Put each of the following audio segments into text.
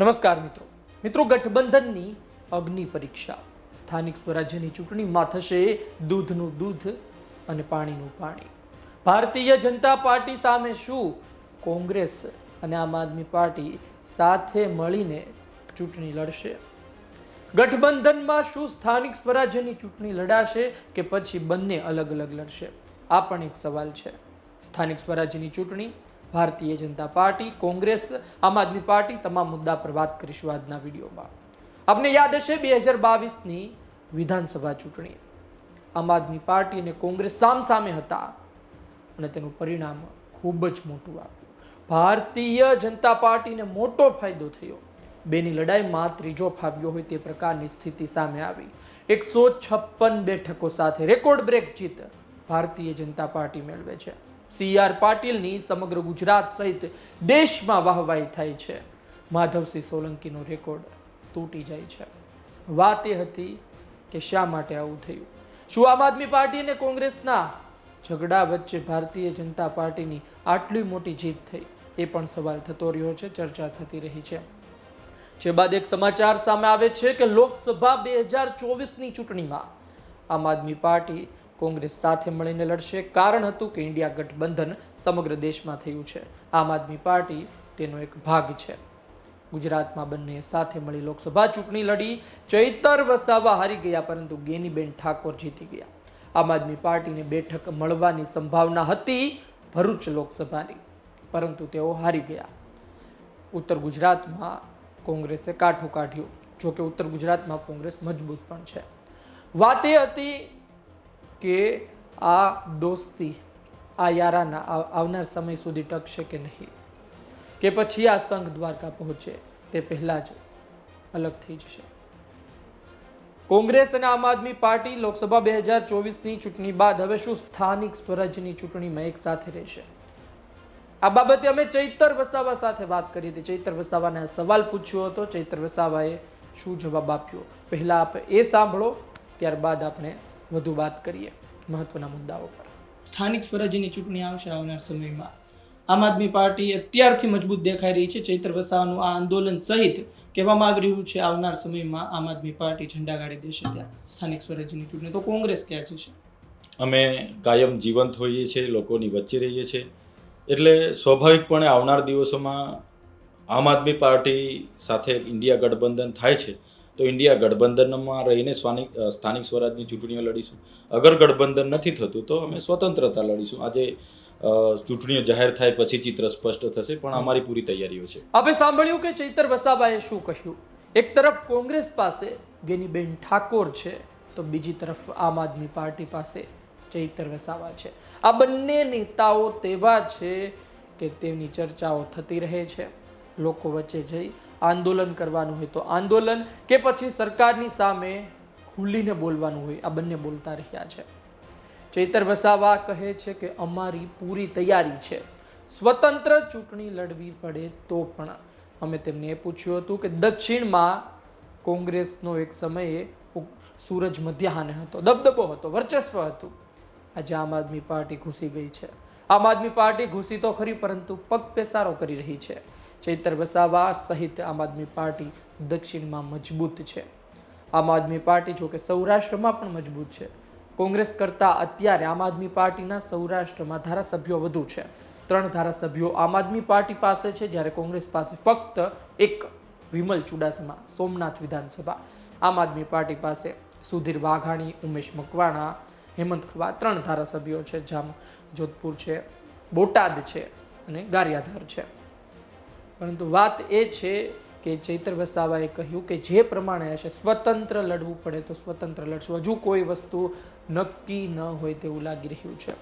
નમસ્કાર મિત્રો. મિત્રો, ગઠબંધનની અગ્નિ પરીક્ષા. સ્થાનિક સ્વરાજ્યની ચૂંટણીમાં થશે દૂધનું દૂધ અને પાણીનું પાણી. ભારતીય જનતા પાર્ટી સામે શું? કોંગ્રેસ અને આમ આદમી પાર્ટી સાથે મળીને ચૂંટણી લડશે. ગઠબંધનમાં શું સ્થાનિક સ્વરાજ્યની ચૂંટણી લડાશે કે પછી બંને અલગ અલગ લડશે? આ પણ એક સવાલ છે. સ્થાનિક સ્વરાજ્યની ચૂંટણી ભારતીય જનતા પાર્ટી, કોંગ્રેસ, આમ આદમી પાર્ટી તમામ મુદ્દા પર વાત કરીશું આજના વિડીયોમાં. આપને યાદ હશે બે હજાર બાવીસની વિધાનસભા ચૂંટણી. આમ આદમી પાર્ટી અને કોંગ્રેસ સામસામે હતા અને તેનું પરિણામ ખૂબ જ મોટું આવ્યું. ભારતીય જનતા પાર્ટીને મોટો ફાયદો થયો. બેની લડાઈમાં ત્રીજો ફાવ્યો હોય તે પ્રકારની સ્થિતિ સામે આવી. એકસો છપ્પન બેઠકો સાથે રેકોર્ડ બ્રેક જીત ભારતીય જનતા પાર્ટી મેળવે છે. સી આર પાટીલની સમગ્ર ગુજરાત સહિત દેશમાં વાહવાઈ થાય છે. માધવસિંહ સોલંકીનો રેકોર્ડ તૂટી જાય છે. વાત એ હતી કે શા માટે આવું થયું? શું આમ આદમી પાર્ટી અને કોંગ્રેસના ઝઘડા વચ્ચે ભારતીય જનતા પાર્ટીની આટલી મોટી જીત થઈ? એ પણ સવાલ થતો રહ્યો છે, ચર્ચા થતી રહી છે. જે બાદ એક સમાચાર સામે આવે છે કે લોકસભા બે હજાર ચોવીસની ચૂંટણીમાં આમ આદમી પાર્ટી કોંગ્રેસ સાથે મળીને લડશે. કારણ હતું કે ઇન્ડિયા ગઠબંધન સમગ્ર દેશમાં થયું છે. આમ આદમી પાર્ટી તેનો એક ભાગ છે. ગુજરાતમાં બંને સાથે મળી લોકસભા ચૂંટણી લડી. ચૈતર વસાવા હારી ગયા, પરંતુ ગેનીબેન ઠાકોર જીતી ગયા. આમ આદમી પાર્ટીને બેઠક મળવાની સંભાવના હતી ભરૂચ લોકસભાની, પરંતુ તેઓ હારી ગયા. ઉત્તર ગુજરાતમાં કોંગ્રેસે કાઠું કાઢ્યું, જોકે ઉત્તર ગુજરાતમાં કોંગ્રેસ મજબૂત પણ છે. વાત એ હતી કે આ દોસ્તી, આ યારાના આવનાર સમય સુધી ટકશે કે નહીં? કે પછી આ સંઘ દ્વારકા પહોંચે, તે પહેલાં જ અલગ થઈ જશે. કોંગ્રેસ અને આમ આદમી પાર્ટી લોકસભા બે હજાર ચોવીસની ચૂંટણી બાદ હવે શું સ્થાનિક સ્વરાજ્યની ચૂંટણીમાં એક સાથે રહેશે? આ બાબતે અમે ચૈતર વસાવા સાથે વાત કરી હતી. ચૈતર વસાવાને સવાલ પૂછ્યો હતો. ચૈતર વસાવાએ શું જવાબ આપ્યો? પહેલાં આપ એ સાંભળો, ત્યારબાદ આપણે વધુ વાત કરીએ મહત્વના મુદ્દાઓ પર. સ્થાનિક સ્વરાજ્યની ચૂંટણી આવશે આવનાર સમયમાં. આમ આદમી પાર્ટી અત્યારથી મજબૂત દેખાઈ રહી છે. ચૈત્ર વસાવાનું આ આંદોલન સહિત કહેવામાં આવી રહ્યું છે આવનાર સમયમાં આમ આદમી પાર્ટી ઝંડા ગાડી દેશે ત્યાં સ્થાનિક સ્વરાજ્યની ચૂંટણી. તો કોંગ્રેસ ક્યાં જશે? અમે કાયમ જીવંત હોઈએ છીએ લોકોની વચ્ચે રહીએ છીએ. એટલે સ્વાભાવિકપણે આવનાર દિવસોમાં આમ આદમી પાર્ટી સાથે ઇન્ડિયા ગઠબંધન થાય છે. તો ઇન્ડિયા ગઠબંધનમાં રહીને સ્થાનિક સ્થાનિક સ્વરાજની ચૂંટણીઓ લડીશું. અગર ગઠબંધન નથી થતું તો અમે સ્વતંત્રતા લડીશું. આજે ચૂંટણીઓ જાહેર થાય પછી ચિત્ર સ્પષ્ટ થશે, પણ અમારી પૂરી તૈયારીઓ છે. આપણે સાંભળ્યું કે ચૈતર વસાવાએ શું કહ્યું? એક તરફ કોંગ્રેસ પાસે ગેનીબેન ઠાકોર છે, તો બીજી તરફ આમ આદમી પાર્ટી પાસે ચૈતર વસાવા છે. આ બંને નેતાઓ તેવા છે કે તેમની ચર્ચાઓ થતી રહે છે. લોકો વચ્ચે જઈ આંદોલન કરવાનું હોય તો આંદોલન કે પછી સરકારની સામે ખુલીને બોલવાનું હોય, આ બંને બોલતા રહ્યા છે. ચૈતર વસાવા કહે છે કે અમારી પૂરી તૈયારી છે. સ્વતંત્ર ચૂંટણી લડવી પડે તો પણ. અમે તેમને એ પૂછ્યું હતું કે દક્ષિણમાં કોંગ્રેસનો એક સમયે સૂરજ મધ્યાહને હતો, દબદબો હતો, વર્ચસ્વ હતું. આજે આમ આદમી પાર્ટી ઘૂસી ગઈ છે. આમ આદમી પાર્ટી ઘૂસી તો ખરી, પરંતુ પગ પેસારો કરી રહી છે. ચૈતર વસાવા સહિત આમ આદમી પાર્ટી દક્ષિણમાં મજબૂત છે. આમ આદમી પાર્ટી જોકે સૌરાષ્ટ્રમાં પણ મજબૂત છે. કોંગ્રેસ કરતાં અત્યારે આમ આદમી પાર્ટીના સૌરાષ્ટ્રમાં ધારાસભ્યો વધુ છે. ત્રણ ધારાસભ્યો આમ આદમી પાર્ટી પાસે છે, જ્યારે કોંગ્રેસ પાસે ફક્ત એક વિમલ ચુડાસમા, સોમનાથ વિધાનસભા. આમ આદમી પાર્ટી પાસે સુધીર વાઘાણી, ઉમેશ મકવાણા, હેમંત ખવા ત્રણ ધારાસભ્યો છે જામ જોધપુર છે, બોટાદ છે અને ગારિયાધાર છે. પરંતુ વાત એ છે કે ચૈત્ર વસાવાએ કહ્યું કે જે પ્રમાણે હશે, સ્વતંત્ર લડવું પડે તો સ્વતંત્ર લડશું. હજુ કોઈ વસ્તુ નક્કી ન હોય તેવું લાગી રહ્યું છે.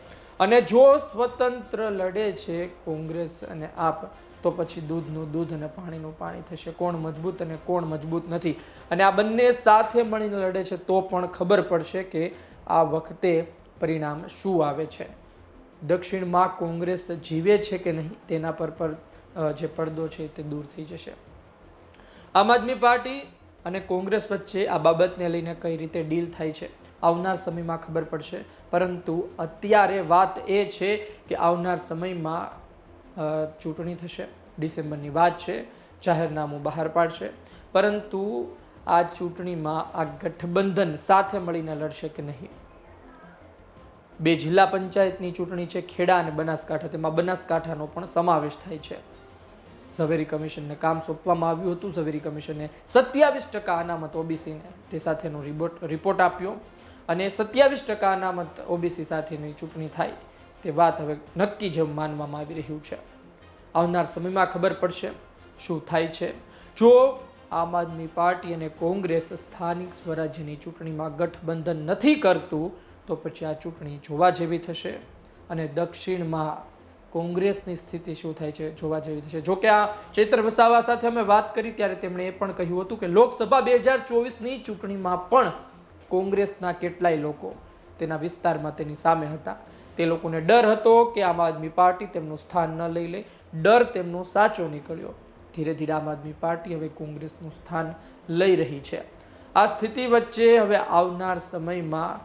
અને જો સ્વતંત્ર લડે છે કોંગ્રેસ અને આપ, તો પછી દૂધનું દૂધ અને પાણીનું પાણી થશે. કોણ મજબૂત અને કોણ મજબૂત નથી. અને આ બંને સાથે મળીને લડે છે, તો પણ ખબર પડશે કે આ વખતે પરિણામ શું આવે છે. દક્ષિણમાં કોંગ્રેસ જીવે છે કે નહીં તેના પર પર જે પડદો છે તે દૂર થઈ જશે. આમ આદમી પાર્ટી અને કોંગ્રેસ વચ્ચે આ બાબતને લઈને કઈ રીતે ડીલ થાય છે, આવનાર સમયમાં ખબર પડશે. પરંતુ અત્યારે વાત એ છે કે આવનાર સમયમાં ચૂંટણી થશે, ડિસેમ્બરની વાત છે, જાહેરનામું બહાર પાડશે. પરંતુ આ ચૂંટણીમાં આ ગઠબંધન સાથે મળીને લડશે કે નહીં? બે જિલ્લા પંચાયતની ચૂંટણી છે, ખેડા અને બનાસકાંઠા. તેમાં બનાસકાંઠાનો પણ સમાવેશ થાય છે. ઝવેરી કમિશનને કામ સોંપવામાં આવ્યું હતું. ઝવેરી કમિશને સત્યાવીસ ટકા અનામત ઓબીસીને તે સાથેનો રિપોર્ટ રિપોર્ટ આપ્યો અને સત્યાવીસ ટકા અનામત ઓબીસી સાથેની ચૂંટણી થાય તે વાત હવે નક્કી જેમ માનવામાં આવી રહ્યું છે. આવનાર સમયમાં ખબર પડશે શું થાય છે. જો આમ આદમી પાર્ટી અને કોંગ્રેસ સ્થાનિક સ્વરાજ્યની ચૂંટણીમાં ગઠબંધન નથી કરતું, તો પછી આ ચૂંટણી જોવા જેવી થશે અને દક્ષિણમાં કોંગ્રેસની સ્થિતિ શું થાય છે જોવા જેવી થશે? જોકે આ ચૈત્ર વસાવા સાથે અમે વાત કરી, ત્યારે તેમણે એ પણ કહ્યું હતું કે લોકસભા બે હજાર ચોવીસની ચૂંટણીમાં પણ કોંગ્રેસના કેટલાય લોકો તેના વિસ્તારમાં તેની સામે હતા. તે લોકોને ડર હતો કે આમ આદમી પાર્ટી તેમનું સ્થાન ન લઈ લે. ડર તેમનો સાચો નીકળ્યો. ધીરે ધીરે આમ આદમી પાર્ટી હવે કોંગ્રેસનું સ્થાન લઈ રહી છે. આ સ્થિતિ વચ્ચે હવે આવનાર સમયમાં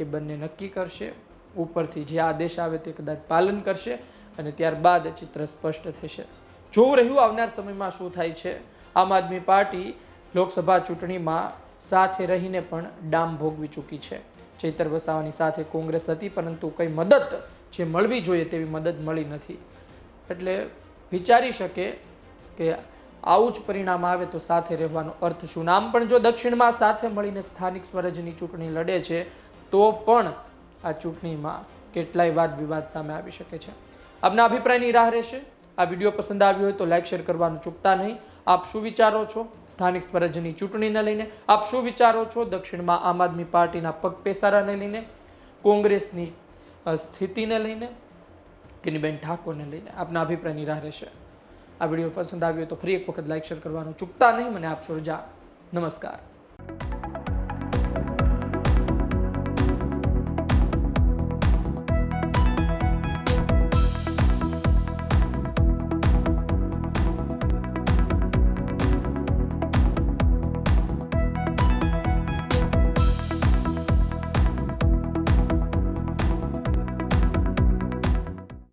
એ બંને નક્કી કરશે. ઉપરથી જે આદેશ આવે તે કદાચ પાલન કરશે. અને ત્યારબાદ ચિત્ર સ્પષ્ટ થશે. જોવું રહ્યું આવનાર સમયમાં શું થાય છે? આમ આદમી પાર્ટી લોકસભા ચૂંટણીમાં સાથે રહીને પણ ડામ ભોગવી ચૂકી છે. ચૈતર વસાવાની સાથે કોંગ્રેસ હતી, પરંતુ કંઈ મદદ જે મળવી જોઈએ તેવી મદદ મળી નથી. એટલે વિચારી શકે કે આવું જ પરિણામ આવે તો સાથે રહેવાનો અર્થ શું? નામ પણ જો દક્ષિણમાં સાથે મળીને સ્થાનિક સ્વરાજ્યની ચૂંટણી લડે છે, તો પણ આ ચૂંટણીમાં કેટલાય વાદ વિવાદ સામે આવી શકે છે. આપના અભિપ્રાયની રાહ રહેશે. આ વીડિયો પસંદ આવ્યો હોય તો લાઈક, શેર કરવાનું ચૂકતા નહીં. આપ શું વિચારો છો? સ્થાનિક સ્વરાજ્યની ચૂંટણીને લઈને આપ શું વિચારો છો? દક્ષિણમાં આમ આદમી પાર્ટીના પગ પેસારાને લઈને, કોંગ્રેસની સ્થિતિને લઈને કિનીબેન ઠાકોરને લઈને આપના અભિપ્રાયની રાહ રહેશે. આ વીડિયો પસંદ આવ્યો તો ફરી એક વખત લાઈક, શેર કરવાનું ચૂકતા નહીં. મને આપશો રજા. નમસ્કાર.